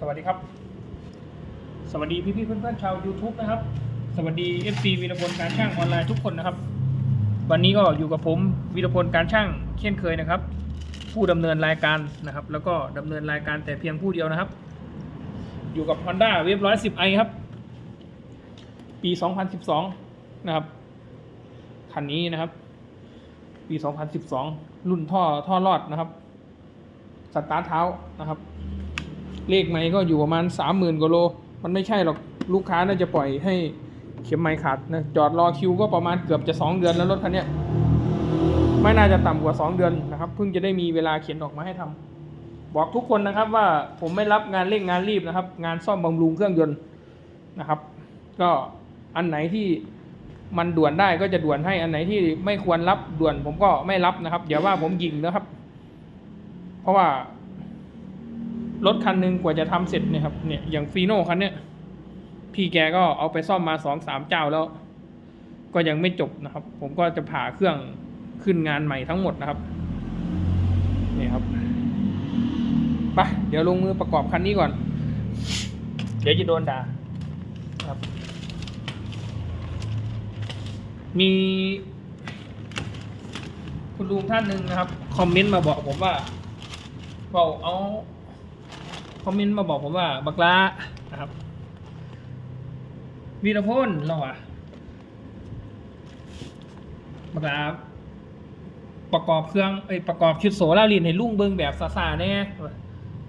สวัสดีครับ สวัสดีพี่ๆเพื่อนๆชาว YouTube นะครับ สวัสดี FC วีรพลการช่างออนไลน์ทุกคนนะครับ วันนี้ก็อยู่กับผมวีรพลการช่างเช่นเคยนะครับ ผู้ดำเนินรายการนะครับ แล้วก็ดำเนินรายการแต่เพียงผู้เดียวนะครับ อยู่กับ Honda w a v 110 i ครับ ปี 2012 นะครับ คันนี้นะครับ ปี 2012 รุ่นท่อท่อรอดนะครับสตาร์ทเท้านะครับ เลขไม้ก็อยู่ประมาณ30,000กว่าโล มันไม่ใช่หรอกลูกค้าน่าจะปล่อยให้เข็มไม้ขาดนะจอดรอคิวก็ประมาณเกือบจะ2เดือนแล้วรถคันนี้ไม่น่าจะต่ำกว่า2เดือนนะครับเพิ่งจะได้มีเวลาเขียนออกมาให้ทำบอกทุกคนนะครับว่าผมไม่รับงานเร่งงานรีบนะครับ งานซ่อมบำรุงเครื่องยนต์นะครับ ก็อันไหนที่มันด่วนได้ก็จะด่วนให้อันไหนที่ไม่ควรรับด่วนผมก็ไม่รับนะครับ เดี๋ยวว่าผมยิงนะครับ เพราะว่า รถคันหนึ่งกว่าจะทำเสร็จเนี่ยครับเนี่ยอย่างฟีโน่คันเนี้ยพี่แกก็เอาไปซ่อมมาสองสามเจ้าแล้ว ก็ยังไม่จบนะครับ ผมก็จะผ่าเครื่องขึ้นงานใหม่ทั้งหมดนะครับนี่ครับไปเดี๋ยวลงมือประกอบคันนี้ก่อน เดี๋ยวจะโดนด่าครับ มี คุณลุงท่านหนึ่งนะครับ คอมเมนต์มาบอกผมว่าบอกเอา คอมเมนต์มาบอกผมว่าบักลานะครับวีรพลเราอะบักลาประกอบเครื่องเอ้ประกอบชุดโสลาลินให้ลุงเบิงแบบซาซาแน่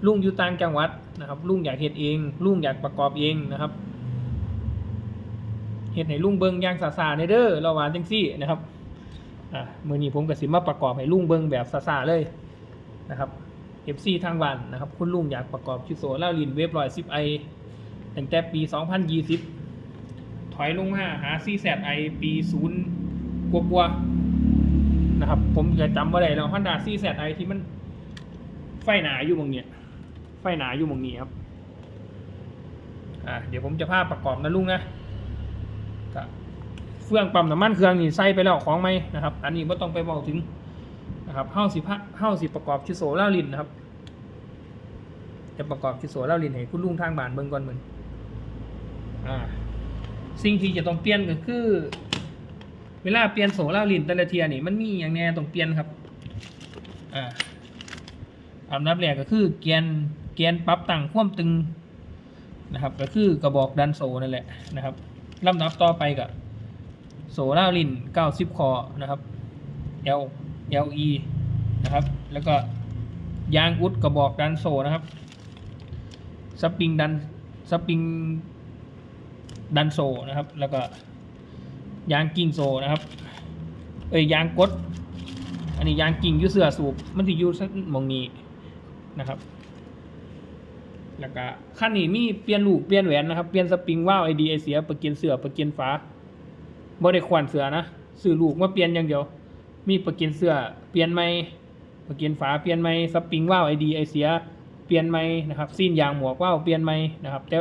ลุงอยู่ต่างจังหวัดนะครับลุงอยากเฮ็ดเองลุงอยากประกอบเองนะครับเฮ็ดให้ลุงเบิงย่างซาซาในเด้อเราว่าจังซี่นะครับอะมือนี้ผมก็สิมาประกอบให้ลุงเบิงแบบซาซาเลยนะครับ FC ทางวันนะครับ คุณลุงอยากประกอบชุดโซล่าลินเวฟรอยซิปไอตั้งแต่ปี 2020 ถอยลงมาหา CZI ปี0กว่ากว่าๆนะครับ ผมจะจำว่าได้แล้ว Honda CZI ที่มันไฟหนาอยู่ตรงเนี้ยไฟหนาอยู่ตรงนี้ครับอ่าเดี๋ยวผมจะพาประกอบนะลุงนะก็เฟื่องปั๊มน้ำมันเครื่องนี่ใส่ไปแล้วของไหมนะครับ อันนี้ไม่ต้องไปบอกถึงนะครับเฮ้าสิพะเฮ้าสิประกอบชิโซล่าลินนะครับ จะประกอบชิโซล่าลินให้คุณลุงทางบ้านเบิ่งก่อนเหมือนอ่าสิ่งที่จะต้องเปลี่ยนก็คือ เวลาเปลี่ยนโซล่าลินแต่ละเทียนี่มันมีอย่างแน่ต้องเปลี่ยนครับอ่าอันดับแรกก็คือเกียนเกียนปรับตั้งความตึงนะครับ ก็คือกระบอกดันโซนั่นแหละนะครับลำดับต่อไปกับโซล่าลิน90 คอนะครับ L LE นะครับ แล้วก็ยางอุดกระบอกดันโซนะครับ สปริงดันสปริงดันโซนะครับ แล้วก็ยางกิ่งโซนะครับ เอ้ยยางกด อันนี้ยางกิ่งยูเสือสูบมันที่ยู่หมองนี้นะครับแล้วก็ขั้นนี้มีเปลี่ยนลูกเปลี่ยนแหวนนะครับ เปลี่ยนสปริงว่าวไอดีไอเสียประเกียนเสือประเกียนฟ้าบ่ได้ขวานเสือนะซื้อลูกมาเปลี่ยนอย่างเดียว มีประเกียนเสือเปลี่ยนไหมประเกียนฝาเปลี่ยนไหมสปริงว่าวไอดีไอเสีย เปลี่ยนไหมนะครับซีนยางหมวกว่าวเปลี่ยนไหมนะครับแต่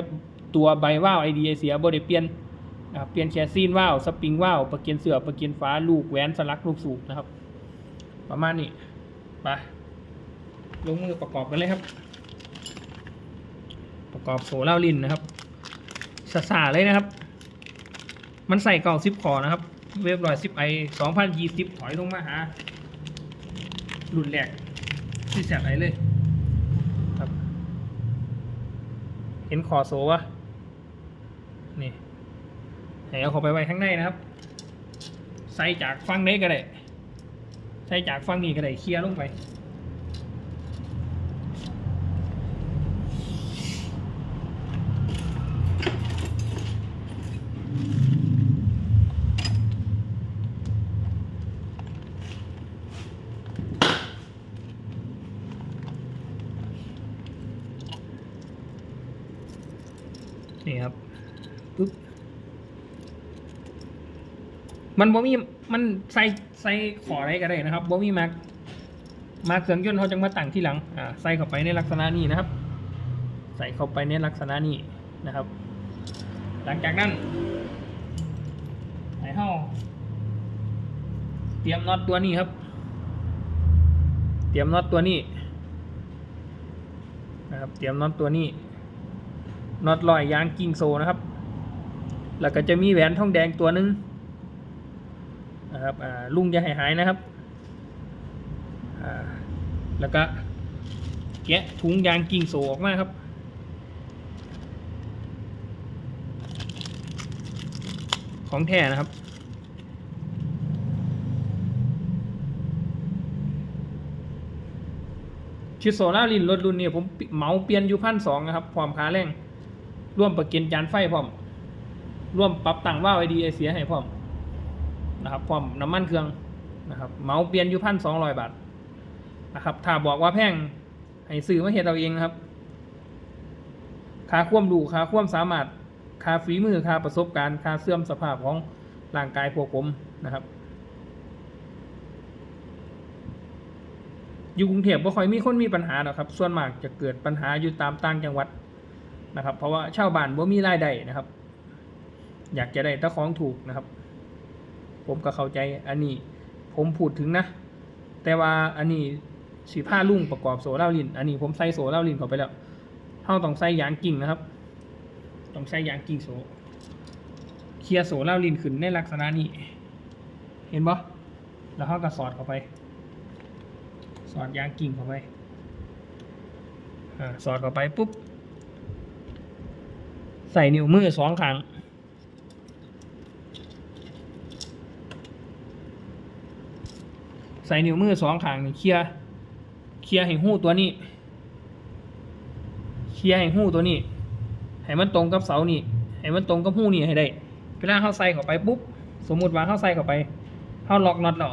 ตัวใบว่าวไอเดีไอเสียบ่ได้เปลี่ยนนะครับเปลี่ยนแค่ซีนว่าวสปริงว่าวประเกียนเสือประเกียนฝาลูกแหวนสลักลูกสูบนะครับ ประมาณนี้ไปลงมือประกอบกันเลยครับ ประกอบโซล่าลินนะครับสาเลยนะครับ มันใส่เก่าซิปคอนะครับ เวฟรอยซิปไอสองพันยี่สิบถอยลงมาหารุ่นแรกที่แสบไหนเลยครับ เห็นคอโซวะนี่ไหนเอาเขาไปไว้ข้างในนะครับ ใส่จากฟังนี้ก็ได้ ใส่จากฟังนี้ก็ได้เคลียร์ลงไป มันบ่มีมันใส่ใส่ขออะไรก็ได้นะครับบ่มีมาร์กมาร์กเครื่องยนต์เขาจะมาตั้งที่หลังอ่าใส่เข้าไปในลักษณะนี้นะครับ ใส่เข้าไปในลักษณะนี้นะครับ หลังจากนั้นให้เฮาเตรียมน็อตตัวนี้ครับ เตรียมน็อตตัวนี้นะครับ เตรียมน็อตตัวนี้น็อตลอยยางกิ่งโซนะครับ แล้วก็จะมีแหวนทองแดงตัวหนึง นะครับลุงจะให้หายนะครับแล้วก็แกะถุงยางกิ่งโซออกมาครับของแท้นะครับชุดโซล่าลินรถรุ่นนี้ผมเหมาเปลี่ยนอยู่พันสองนะครับ พร้อมค่าแรงร่วมประกันจานไฟพร้อม ร่วมปรับตั้งว่าวไอดีไอเสียให้พร้อม นะครับพร้อมน้ำมันเครื่องนะครับเมาเปลี่ยนอยู่พันสองร้อยบาทนะครับถ้าบอกว่าแพงให้ซื้อมาเฮ็ดเอาเองนะครับค่าความรู้ค่าความสามารถค่าฝีมือค่าประสบการณ์ค่าเสื่อมสภาพของร่างกายพวกผมนะครับ อยู่กรุงเทพบ่ค่อยมีคนมีปัญหาหรอกครับ ส่วนมากจะเกิดปัญหาอยู่ตามต่างจังหวัดนะครับ เพราะว่าชาวบ้านบ่มีรายได้นะครับ อยากจะได้ตะของถูกนะครับ ผมก็เข้าใจอันนี้ผมพูดถึงนะ แต่ว่าอันนี้สีผ้าลุ่งประกอบโซล่าลิน อันนี้ผมใส่โซล่าลินเข้าไปแล้วเฮาต้องใส่ยางกิ่งนะครับ ต้องใส่ยางกิ่งโซเคลียร์โซล่าลินขึ้นในลักษณะนี้ เห็นบ่แล้วเฮาก็สอดเข้าไป สอดยางกิ่งเข้าไปอาสอดเข้าไปปุ๊บ ใส่นิ้วมือสองข้าง ใส่นิ้วมือสองข้างนี่เคลียร์เคลียร์ให้หู้ตัวนี้เคลียร์ให้หู้ตัวนี้ ให้มันตรงกับเสานี่ให้มันตรงกับหู้นี่ให้ได้เวลาเข้าใส่เข้าไปปุ๊บสมมุติว่าเข้าใส่เข้าไปเข้าล็อกน็อตแล้ว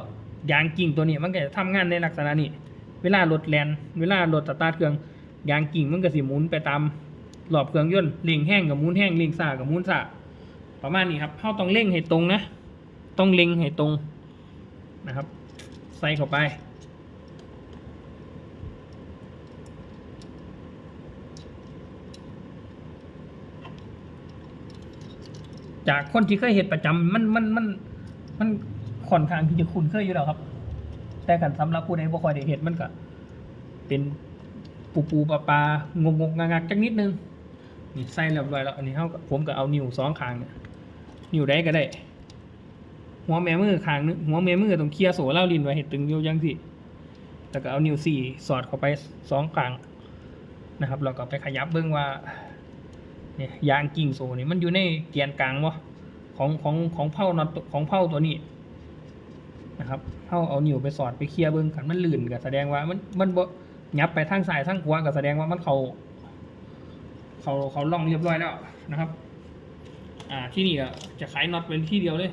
ยางกิ่งตัวนี้มันก็จะทำงานในลักษณะนี้ เวลารถแลนเวลารถสตาร์ทเครื่องยางกิ่งมันก็สิหมุนไปตามรอบเครื่องยนต์เร่งแห้งกับมุนแห้งเร่งซ่ากับมุนซ่าประมาณนี้ครับเข้าต้องเร่งให้ตรงนะ ต้องเล็งให้ตรงนะครับ ส่เข้าไป จากคนที่เคยเห็นประจำมันมันมันมันค่อนข้างที่จะคุ้นเคยอยู่แล้วครับ แต่กันสำหรับผู้ใดบ่ค่อยได้เห็นมันก็เป็นปูปูปลาปลางงงงงักจักนิดนึงนี่ใส่เรียบร้อยแล้วอันนี้เฮาผมก็เอานิ้วสองข้างเนี่ยนิ้วใดก็ได้ หัวแม่มือข้างนึงหัวแม่มือต้องเคลียโซ่เล่าลินไว้ให้ตึงอยู่จังสิแล้วก็เอานิ้วสี่สอดเข้าไปสองข้างนะครับแล้วก็ไปขยับเบิ่งว่าเนี่ยยางกิ่งโซ่นี่มันอยู่ในเกียนกลางบ่ของของของเผาน็อตของเผาตัวนี้นะครับเข้าเอานิ้วไปสอดไปเคลียเบิ้งขันมันลื่นก็แสดงว่ามันมันบ่ยับไปทางซ้ายทางขวาก็แสดงว่ามันเขาเขาเขาล่องเรียบร้อยแล้วนะครับ อ่าที่นี่ก็จะขายน็อตเป็นที่เดียวเลย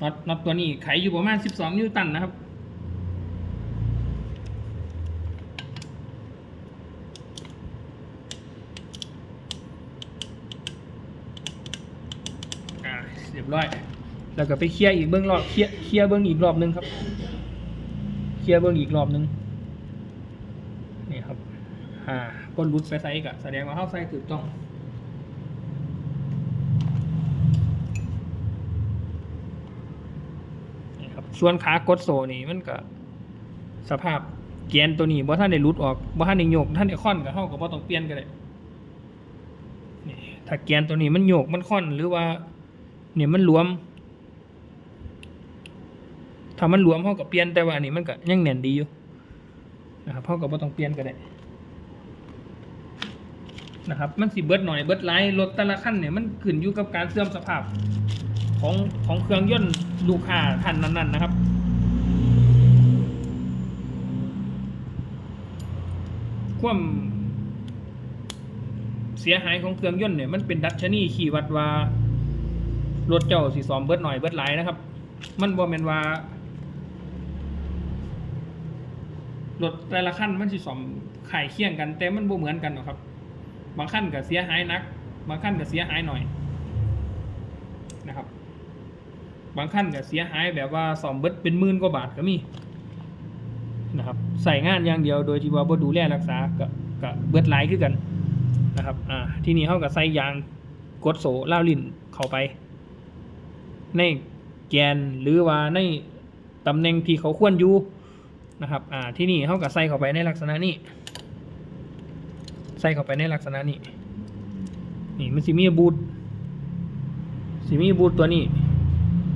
น็อตน็อตตัวนี้ไขอยู่ประมาณ 12 นิวตันนะครับ เรียบร้อย แล้วก็ไปเคลียร์อีกเบื้องรอบเคลียร์เคลียร์เบื้องอีกรอบนึงครับ เคลียร์เบื้องอีกรอบนึง นี่ครับ อ่าก้นรุดไปใส่กะแสดงว่าเข้าใส่ถูกต้อง นี่ครับ ส่วนขากดโซนี่มันก็ สภาพเกียนตัวนี้บ่ท่านได้รุดออกบ่ท่านได้โยกท่านได้ค่อนกับเฮาก็บ่ต้องเปลี่ยนก็ได้นี่ถ้าเกียนตัวนี้มันโยกมันค่อนหรือว่า เนี่ยมันหลวม ถ้ามันหลวมเขาก็เปลี่ยนแต่ว่าอันนี้มันก็ยังแน่นดีอยู่นะครับเขาก็บ่ต้องเปลี่ยนก็ได้นะครับ มันสิเบิดหน่อยเบิดหลายรถแต่ละคันเนี่ยมันขึ้นอยู่กับการเสื่อมสภาพ ของของเครื่องยนต์ลูกค้าท่านนั้น ๆ นะครับความเสียหายของเครื่องยนต์เนี่ยมันเป็นดัชนีขี่วัดว่ารถเจ้าสีสอมเบิดหน่อยเบิดหลายนะครับ มันบ่แม่นว่ารถแต่ละคันมันสิสอมขายเคียงกัน แต่มันบ่เหมือนกันหรอกครับ บางคันก็เสียหายนัก บางคันก็เสียหายหน่อยนะครับ บางคันก็เสียหายแบบว่าสอมเบิดเป็นหมื่นกว่าบาทก็มีนะครับใส่งานอย่างเดียวโดยที่ว่าบ่ดูแลรักษาก็ก็เบิดหลายคือกันนะครับอ่าที่นี่เฮาก็ใส่ยางกดโซล่าลิ้นเข้าไป ในแกนหรือว่าในตำแหน่งที่เขาควรอยู่นะครับอ่าที่นี่เขาก็ใส่เข้าไปในลักษณะนี้ใส่เข้าไปในลักษณะนี้นี่มันสิมีบูทสิมีบูทตัวนี้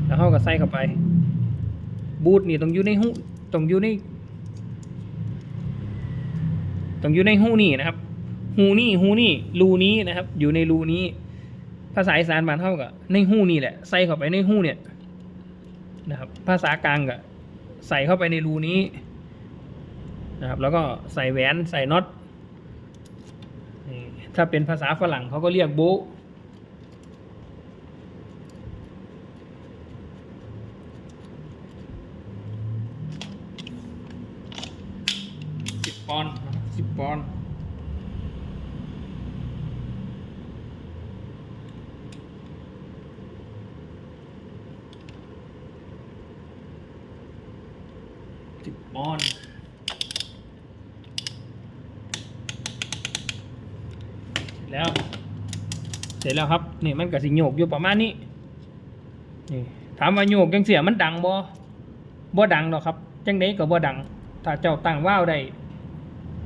แล้วเขาก็ใส่เข้าไป บูทนี่ต้องอยู่ในหูต้องอยู่ในต้องอยู่ในหูนี่นะครับหูนี่หูนี่รูนี้นะครับ อยู่ในรูนี้ ภาษาอีสานบ้านเท่ากับในหูนี่แหละ ใส่เข้าไปในหูเนี่ยนะครับ ภาษากลางก็ใส่เข้าไปในรูนี้นะครับ แล้วก็ใส่แหวนใส่น็อตถ้าเป็นภาษาฝรั่งเขาก็เรียกโบะสิบปอนด์นะครับสิบปอนด์ สิบอนเสร็จแล้ว เสร็จแล้วครับนี่มันกับสิโยกอยู่ประมาณนี้นี่ถามว่าโยกจังเสียมันดังบ่บ่ดังหรอกครับจังไดก็บ่ดัง ถ้าเจ้าตั้งว้าวได้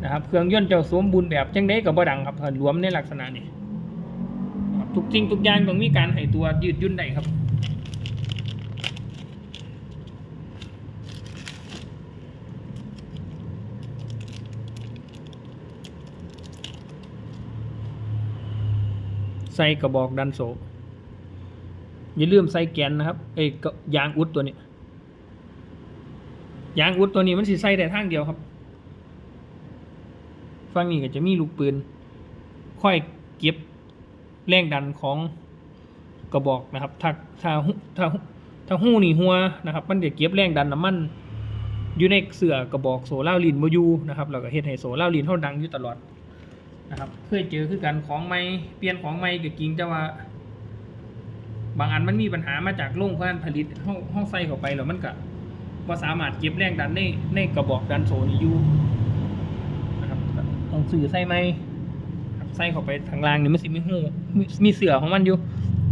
นะครับเครื่องยนต์เจ้าสวมบูรณ์แบบจังไดก็บ่ดังครับถ้ารวมในลักษณะนี้ทุกสิ่งทุกอย่างต้องมีการให้ตัวยืดยุ่นได้ครับ ใส่กระบอกดันโซอย่าลืมใส่แกนนะครับเอ้ยก็ยางอุดตัวนี้ยางอุดตัวนี้มันสิใส่แต่ทางเดียวครับฝั่งนี้ก็จะมีลูกปืน ค่อยเก็บแรงดันของกระบอกนะครับ ถ้าถ้าถ้าถ้าหู้นี่หัวนะครับ มันจะเก็บแรงดันน้ำมันอยู่ในเสือกระบอกโซล่าลินโมยูนะครับแล้วก็เฮ็ดให้โซล่าลินเท่าดังอยู่ตลอด นะครับ เคยเจอคือกันของไม่เปลี่ยนของไม่ก็จริงแต่ว่า บางอันมันมีปัญหามาจากโรงงานผลิตห้องห้องใส่เข้าไปแล้วมันก็ว่าสามารถเก็บแรงดันในในกระบอกดันโซนี่อยู่นะครับต้องสื่อใส่ไหมครับใส่เข้าไปทางล่างนี่มันสิมีหูมีเสือของมันอยู่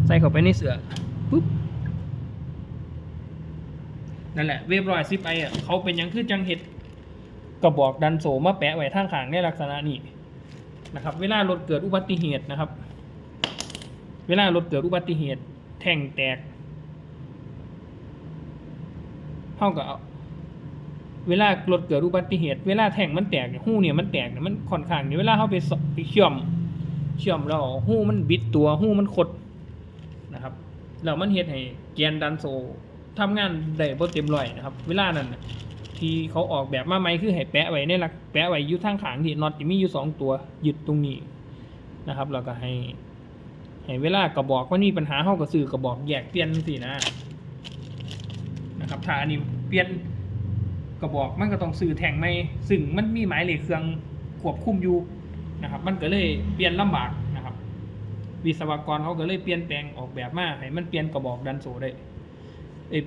ใส่เข้าไปในเสือปุ๊บนั่นแหละเวฟรอยซิปไออะเขาเป็นยังคือจังเห็ดกระบอกดันโซมาแปะไว้ทางขางในลักษณะนี้ นะครับ เวลารถเกิดอุบัติเหตุนะครับ เวลารถเกิดอุบัติเหตุ แท่งแตกเท่ากับเวลารถเกิดอุบัติเหตุ เวลาแท่งมันแตกเนี่ยหู้เนี่ยมันแตกเนี่ยมันค่อนข้างเนี่ยเวลาเขาไปไปเชื่อมเชื่อมแล้วหู้มันบิดตัวหู้มันคดนะครับแล้วมันเฮ็ดให้แกนดันโซทำงานได้บ่เต็มร้อยนะครับ เวลานั้นนะ ที่เขาออกแบบมาใหม่คือให้แปะไว้ในหลักแปะไว้อยู่ทางขางที่น็อตจะมีอยู่สองตัวยึดตรงนี้นะครับแล้วก็ให้ให้เวลากระบอกว่านี่ปัญหาเฮาก็ซื้อกระบอกแยกเปลี่ยนสินะนะครับถ้าอันนี้เปลี่ยนกระบอกมันก็ต้องซื้อแท่งใหม่ซึ่งมันมีหมายเลขเครื่องควบคุมอยู่นะครับ มันก็เลยเปลี่ยนลำบากนะครับ วิศวกรเขาก็เลยเปลี่ยนแปลงออกแบบมาให้มันเปลี่ยนกระบอกดันโซได้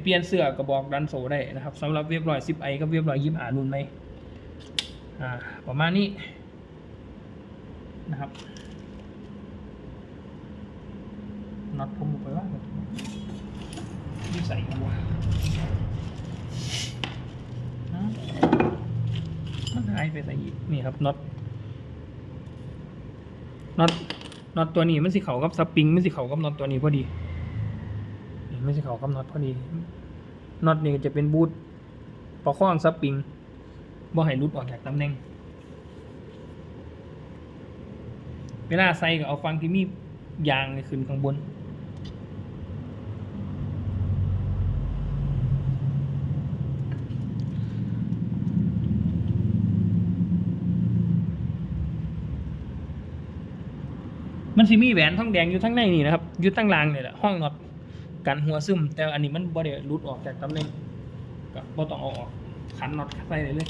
เปลี่ยนเสื้อกระบอกดันโซได้นะครับสำหรับเว็บร้อยสิบไอกับเว็บร้อยยิบหารุ่นไหมอ่าประมาณนี้นะครับน็อตผมบอกไปว่านี่ใส่กันวะฮะมันหายไปใส่อีกนี่ครับน็อตน็อตน็อตตัวนี้มันสิเขากับสปริงมันสิเขากับน็อตตัวนี้พอดี ไม่ใช่เขากับน็อตพอดีน็อตนี่จะเป็นบูทประคองสปริงบ่ให้หลุดออกจากตำแหน่ง เวลาใส่ก็เอาฟังที่มียางขึ้นข้างบนมันสิมีแหวนทองแดงอยู่ทั้งในนี่นะครับ อยู่ตั้งรางเนี่ยแหละห้องน็อต กันหัวซึม แต่อันนี้มันบ่ได้หลุดออกจากตำแหน่งก็บ่ต้องเอาออกขันน็อตใส่เลยเลย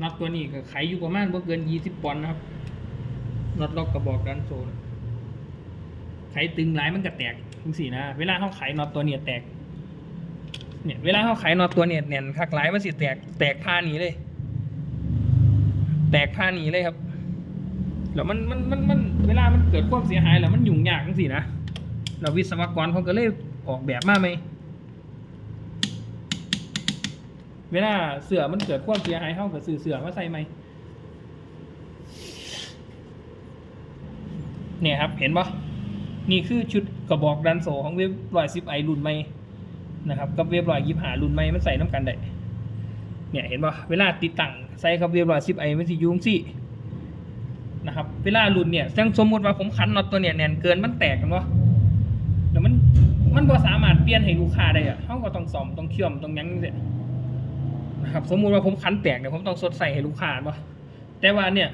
น็อตตัวนี้ก็ไขอยู่ประมาณบ่เกิน20ปอนด์นะครับน็อตล็อกกระบอกดันโซนไขตึงหลายมันก็แตกจังซี่นะเวลาเขาไขน็อตตัวเนี้แตกเนี่ยเวลาเขาไขน็อตตัวเนี้แน่นคักหลายมันสิแตกแตกผ้าหนีเลย แตกผ้าหนีเลยครับ แล้วมันมันมันมันเวลามันเกิดความเสียหายแล้วมันยุ่งยากจังสินะเราวิศวกรเขาก็เลยออกแบบมาไหมเวลาเสือมันเกิดความเสียหายเข้ากับสื่อเสือมาใส่ไหมเนี่ยครับเห็นปะนี่คือชุดกระบอกดันโซของเว็บร้อยสิบไอรุ่นไม่นะครับกับเว็บร้อยยี่หารุ่นไม่มันใส่น้ำกันได้เนี่ยเห็นปะเวลาติดตั้งใส่กับเว็บร้อยสิบไอมันสิยุ่งสิ นะครับ เวลารุ่นเนี่ยจังสมมติว่าผมขันน็อตตัวเนี่ยแน่นเกินมันแตกกันวะแล้วมันมันบ่สามารถเปลี่ยนให้ลูกค้าได้อะเขาก็ต้องซ่อมต้องเชื่อมต้องยั้งเสียนะครับ สมมุติว่าผมขันแตกเนี่ยผมต้องสดใส่ให้ลูกค้าปะแต่ว่าเนี่ย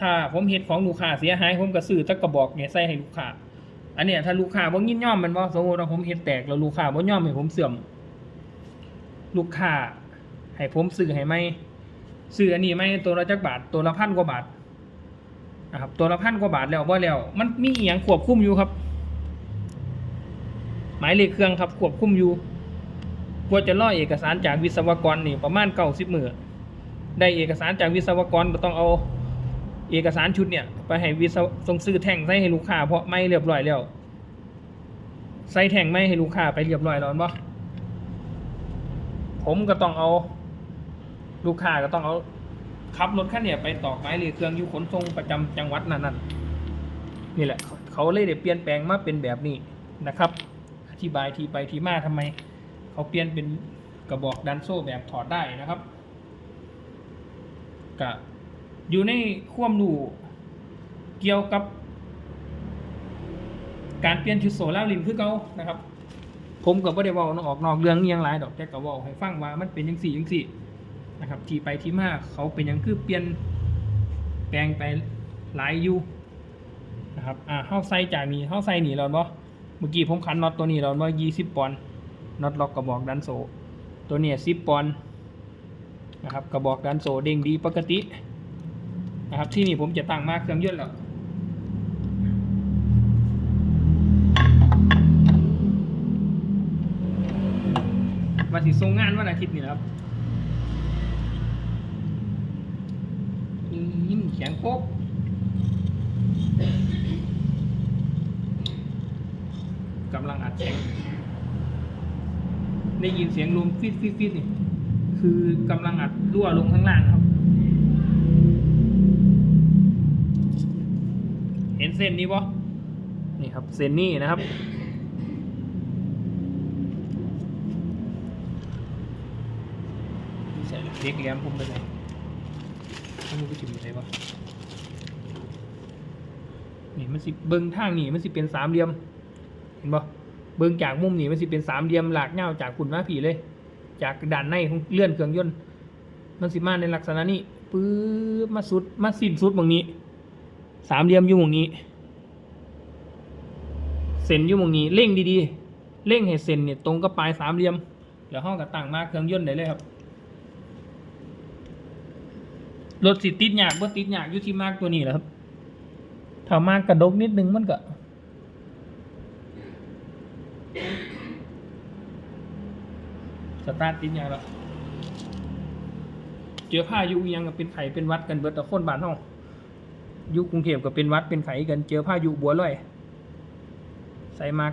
ถ้าผมเห็นของลูกค้าเสียหายผมก็ซื้อตะกระบอกเนี่ยใส่ให้ลูกค้า อันเนี้ยถ้าลูกค้าบ่ยินยอมมันบ่สมมติว่าผมเห็นแตกแล้วลูกค้าบ่ยอมให้ผมเสื่อม ลูกค้าให้ผมซื้อให้ไหมซื้ออันนี้ไหมตัวละจักบาทตัวละพันกว่าบาท นะครับตัวละพันกว่าบาทแล้วบ่แล้วมันมีอีหยังควบคุมอยู่ครับ หมายเลขเครื่องครับควบคุมอยู่กว่าจะรอเอกสารจากวิศวกรนี่ประมาณเก้าสิบมื้อได้เอกสารจากวิศวกรก็ต้องเอาเอกสารชุดเนี่ย ไปให้วิศวส่งซื้อแท่งใส่ให้ลูกค้าเพราะไม่เรียบร้อยแล้วใส่แท่งไม่ให้ลูกค้าไปเรียบร้อยแล้วบ่ผมก็ต้องเอา ลูกค้าก็ต้องเอา ขับรถคันเนี่ยไปตอกไม้หรือเครื่องอยู่ขนส่งประจำจังหวัดนั้นนั่นนี่แหละ เขาเลยได้เปลี่ยนแปลงมาเป็นแบบนี้นะครับ อธิบายทีไปทีมาทำไม เขาเปลี่ยนเป็นกระบอกดันโซ่แบบถอดได้นะครับก็อยู่ในความรู้เกี่ยวกับ การเปลี่ยนชุดโซล่าลินคือเก่านะครับ ผมก็บ่ได้ว้าออกนอกเรื่องยังหลายดอกแต่ก็เว้าให้ฟังว่ามันเป็นจังซี่จังซี่ นะครับที่ไปที่มาเขาเป็นยังคือเปลี่ยนแปลงไปหลายอยู่นะครับอ่าเฮาใส่จากนี้เฮาใส่นี่แล้วบ่เมื่อกี้ผมขันน็อตตัวนี้แล้วว่า20ปอนด์น็อตล็อกกระบอกดันโซตัวเนี้10ปอนด์นะครับกระบอกดันโซเด้งดีปกตินะครับที่นี่ผมจะตั้งมาเครื่องยนต์แล้วมาสิส่งงานวันอาทิตย์นี่นะครับ ยิ้มเขียงโป๊กกำลังอัดเสียงได้ยินเสียงลมฟิตฟิตฟิตนี่ คือกำลังอัดรั่วลงข้างล่างครับ เห็นเส้นนี้ปะนี่ครับเส้นนี้นะครับใส่เล็กแหลมผมไปเลย ไม่รู้จิ้มอะไรปะนี่มันสิเบิ้งทางนี่มันสิเป็นสามเหลี่ยม เห็นปะเบิ้งจากมุมนี่มันสิเป็นสามเหลี่ยมหลากเงาจากคุณมาผีเลย จากด้านในของเลื่อนเครื่องยนต์มันสิมาในลักษณะนี้ปื๊บมาสุดมาสิ้นสุดบางนี้ สามเหลี่ยมอยู่ตรงนี้ เส้นอยู่ตรงนี้เร่งดีๆเร่งให้เส้นเนี่ยตรงกับปลายสามเหลี่ยมเดี๋ยวห้องกับตั้งมาเครื่องยนต์ได้เลยครับ รถสิติดยากบ่ติดยากอยู่ที่มากตัวนี้แหละครับ ถ้ามากกระดกนิดนึงมันก็สตาร์ทติดยากแล้วเจอผ้ายุยังก็เป็นไข่เป็นวัดกันเบิดแต่คนบ้านห้องยุคกรุงเทพก็เป็นวัดเป็นไขกันเจอพายุบัวลอย ใส่มัก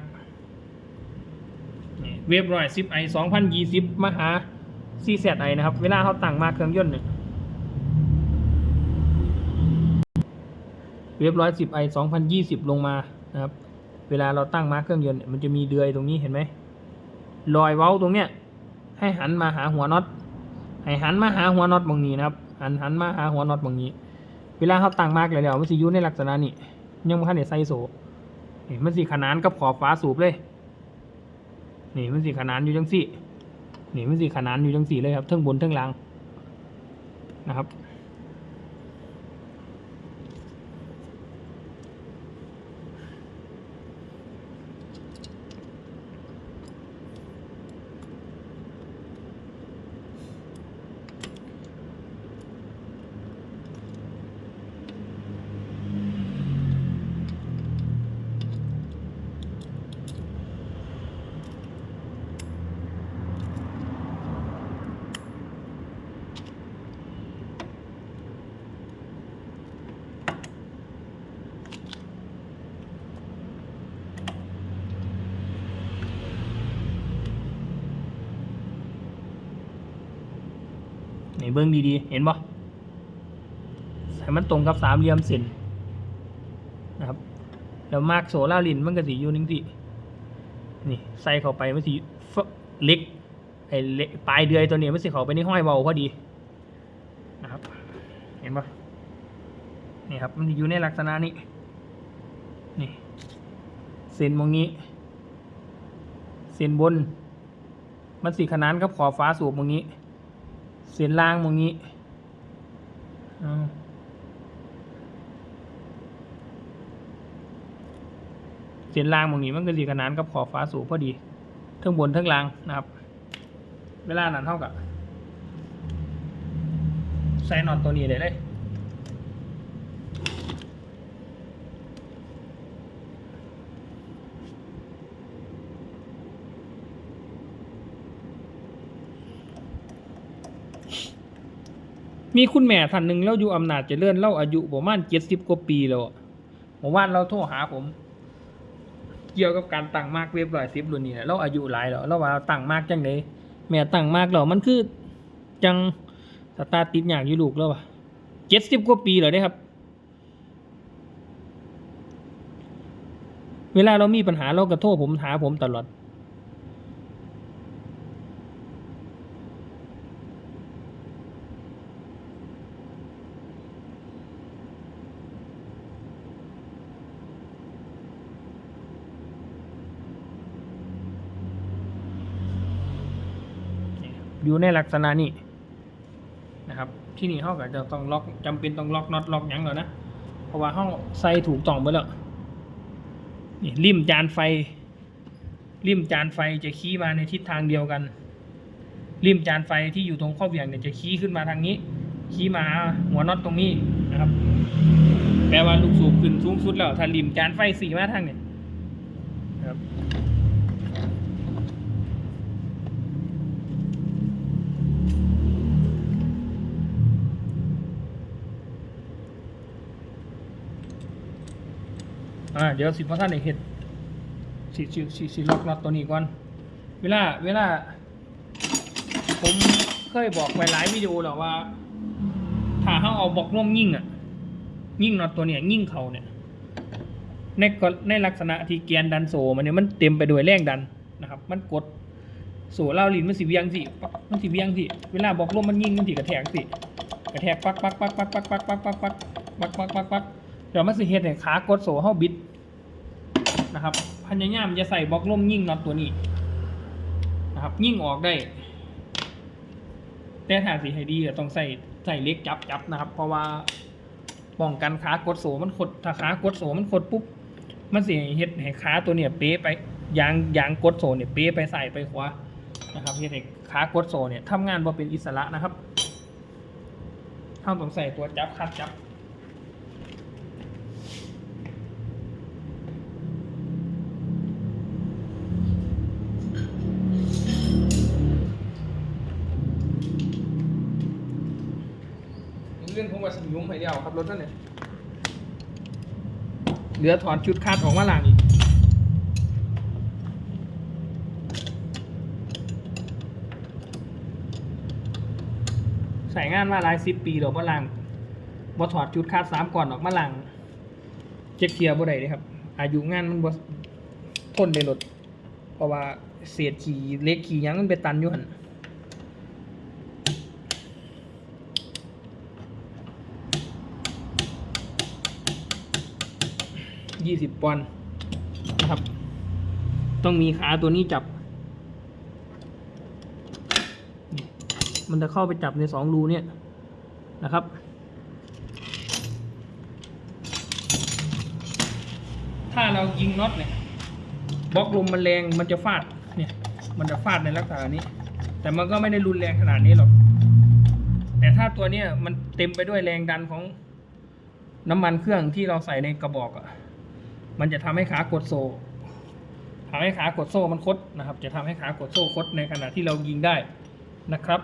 นี่เวฟร้อยสิบไอสองพันยี่สิบมหาซีแซดไอนะครับ เวลาเขาตั้งมาเครื่องยนต์เนี่ย เวฟร้อยสิบไอสองพันยี่สิบลงมานะครับ เวลาเราตั้งมาร์คเครื่องยนต์มันจะมีเดือยตรงนี้เห็นไหมรอยเว้าตรงเนี้ย ให้หันมาหาหัวน็อตให้หันมาหาหัวน็อตบางนี้นะครับหันหันมาหาหัวน็อตบางนี้ เวลาเขาตั้งมากเลยแล้วมันสิยู่ในลักษณะนี้ยังไม่ทันได้ใส่โซ่นี่มันสิขนานกับขอบฟ้าสูบเลย นี่มันสิขนานอยู่จังสี่ นี่มันสิขนานอยู่จังสี่เลยครับทั้งบนทั้งล่างนะครับ นี่เบิ้งดีๆ เห็นปะให้มันตรงกับสามเหลี่ยมเส้นนะครับ แล้วมากโซล่าลินมันก็สีอยู่นิ่งสินี่ใส่เข้าไปมันสีเล็กไอ้เล็กปลายเดือยตัวนี้มันสิเข้าไปในห้อยเบาพอดีนะครับ เห็นปะนี่ครับ มันอยู่ในลักษณะนี้ นี่เส้นมองนี้เส้นบน มันสีขนานกับขอบฟ้าสูบมองนี้ เส้นล่างมองนี้อ้าเส้นล่างมองนี้มันก็สีขนานกับขอบฟ้าสูงพอดีทั้งบนทั้งล่างนะครับ เวลานั้นเท่ากับใส่นอนตัวนี้เลยเลย มีคุณแม่ท่านหนึ่งเราอยู่อำนาจเจริญเราอายุประมาณเจ็ดสิบกว่าปีแล้วผมว่าเราโทรหาผม เกี่ยวกับการตั้งมากเว็บร้อยสิบรุ่นนี้นะเราอายุหลายแล้วเราว่าตั้งมากจังเลยแม่ตั้งมากแล้วมันคือจังสตาร์ทติดอย่างอยู่ลูกแล้ววะเจ็ดสิบกว่าปีแล้วเด้ครับ เวลาเรามีปัญหาเราก็โทรผมหาผมตลอด อยู่ในลักษณะนี้นะครับ ที่นี่เขาก็จะต้องล็อกจำเป็นต้องล็อกน็อตล็อกยังแล้วนะ เพราะว่าเขาใส่ถูกต้องไปแล้วนี่ริมจานไฟ ริมจานไฟจะขี้มาในทิศทางเดียวกัน ริมจานไฟที่อยู่ตรงข้อเหวี่ยงเนี่ยจะขี้ขึ้นมาทางนี้ ขี้มาหัวน็อตตรงนี้นะครับ แปลว่าลูกสูบขึ้นสูงสุดแล้ว ถ้าริมจานไฟสีมาทางเนี่ยครับ อ่าเดี๋ยวสิพอท่านได้เห็ดสิสิสิสิล็อกน็อตตัวนี้ก่อน เวลาเวลา ผมเคยบอกไว้หลายวิดีโอแล้วว่า ถ้าเขาเอาบล็อกร่วมยิ่งอะ ยิ่งน็อตตัวเนี้ยยิ่งเขาเนี่ยในในลักษณะที่แกนดันโซมันเนี่ยมันเต็มไปด้วยแรงดันนะครับ มันกดโซเล่าลินมันสิเวียงสิมันสิเวียงสิเวลาบล็อกร่วมมันยิ่งมันสิกระแทกสิกระแทกปักปักปักปักปักปักปักปักปักปักปักปักปักเดี๋ยวมันสิเฮ็ดให้ขากดโซเฮาบิด นะครับพยายามจะใส่บล็อกร่มยิ่งน็อตตัวนี้นะครับ ยิ่งออกได้ แต่ถ้าสิให้ดีก็ต้องใส่ใส่เล็กจับจับนะครับ เพราะว่าป้องกันขากดโสมันขดถ้าขากดโสมันขดปุ๊บมันเสิเฮ็ดให้ขาตัวเนี่ยเป๊ะไปยางยางกดโสเนี่ยเป๊ะไปใส่ไปขวานะครับเฮ็ดให้ขากดโสเนี่ยทำงานบ่เป็นอิสระนะครับเท่าต้องใส่ตัวจับคัดจับ เรื่องผมว่าสิยุ่งไปเดียวครับรถนั่นเนี่ยเหลือถอนชุดคาดออกมาหลังอีกใส่งานมาหลายสิบปีแล้วบ่ลังบ่ถอดชุดคาดสามก่อนออกมาหลังเจ็คเทียร์บ่ได้เลยครับ อายุงานมันบ่ทนในรถเพราะว่าเศษขี่เล็กขี่ยังมันไปตันอยู่หัน ยี่สิบปอนด์นะครับ ต้องมีขาตัวนี้จับ มันจะเข้าไปจับในสองรูเนี่ยนะครับถ้าเรายิงน็อตเนี่ยบล็อกลมมันแรงมันจะฟาดเนี่ย มันจะฟาดในลักษณะนี้ แต่มันก็ไม่ได้รุนแรงขนาดนี้หรอก แต่ถ้าตัวเนี้ยมันเต็มไปด้วยแรงดันของน้ำมันเครื่องที่เราใส่ในกระบอกอะ มันจะทำให้ขากดโซ่ทำให้ขากดโซ่มันคดนะครับ จะทำให้ขากดโซ่คดในขณะที่เรายิงได้นะครับ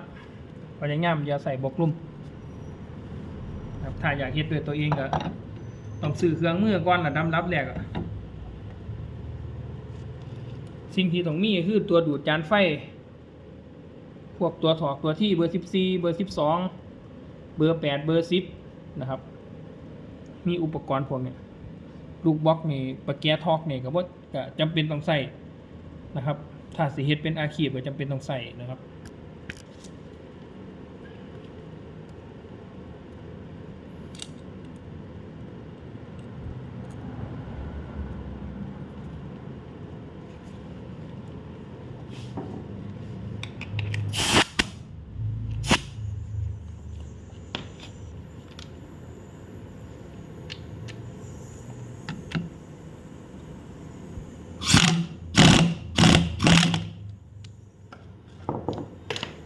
พยายามอย่าใส่บกลุ่มครับถ้าอยากเฮ็ดด้วยตัวเองก็ต้องซื้อเครื่องมือก่อนระดับรับแรกอะสิ่งที่ต้องมีคือตัวดูดจานไฟ พวกตัวถอกตัวที่เบอร์ 14 เบอร์ 12 เบอร์ 8 เบอร์ 10 นะครับ มีอุปกรณ์พวกเนี้ย ลูกบล็อกนี่ปะแกทอกนี่ก็บ่ก็จำเป็นต้องใส่นะครับ ถ้าสิเฮ็ดเป็นอาคีบก็จำเป็นต้องใส่นะครับ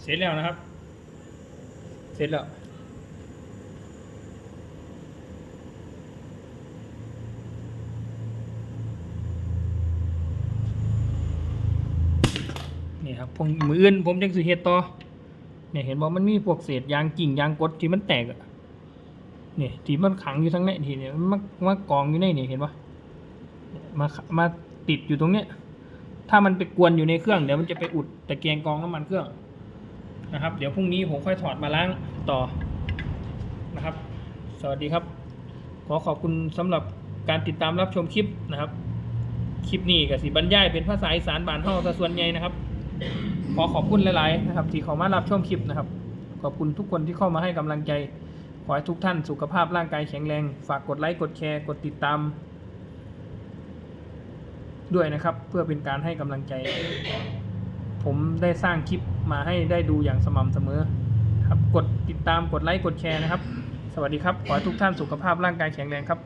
เสร็จแล้วนะครับ เสร็จแล้วนี่ครับพวกมืออื่นผมจังสิเฮ็ดต่อเนี่ยเห็นบอกมันมีพวกเศษยางกิ่งยางกดที่มันแตกอะเนี่ยที่มันขังอยู่ทั้งในทีเนี่ยมันมามากองอยู่ในนี่เห็นปะมามาติดอยู่ตรงเนี้ยถ้ามันไปกวนอยู่ในเครื่องเดี๋ยวมันจะไปอุดตะแกรงกองน้ำมันเครื่อง นะครับ เดี๋ยวพรุ่งนี้ผมค่อยถอดมาล้างต่อนะครับ สวัสดีครับ ขอขอบคุณสำหรับการติดตามรับชมคลิปนะครับ คลิปนี้กับสีบรรยายเป็นภาษาอีสานบานเฮาซะส่วนใหญ่นะครับ ขอขอบคุณหลายๆนะครับที่เข้ามารับชมคลิปนะครับ ขอบคุณทุกคนที่เข้ามาให้กำลังใจ ขอให้ทุกท่านสุขภาพร่างกายแข็งแรง ฝากกดไลค์กดแชร์กดติดตาม ด้วยนะครับ เพื่อเป็นการให้กำลังใจ ผมได้สร้างคลิป มาให้ได้ดูอย่างสม่ำเสมอครับกดติดตามกดไลค์กดแชร์นะครับ สวัสดีครับ ขอให้ทุกท่านสุขภาพร่างกายแข็งแรงครับ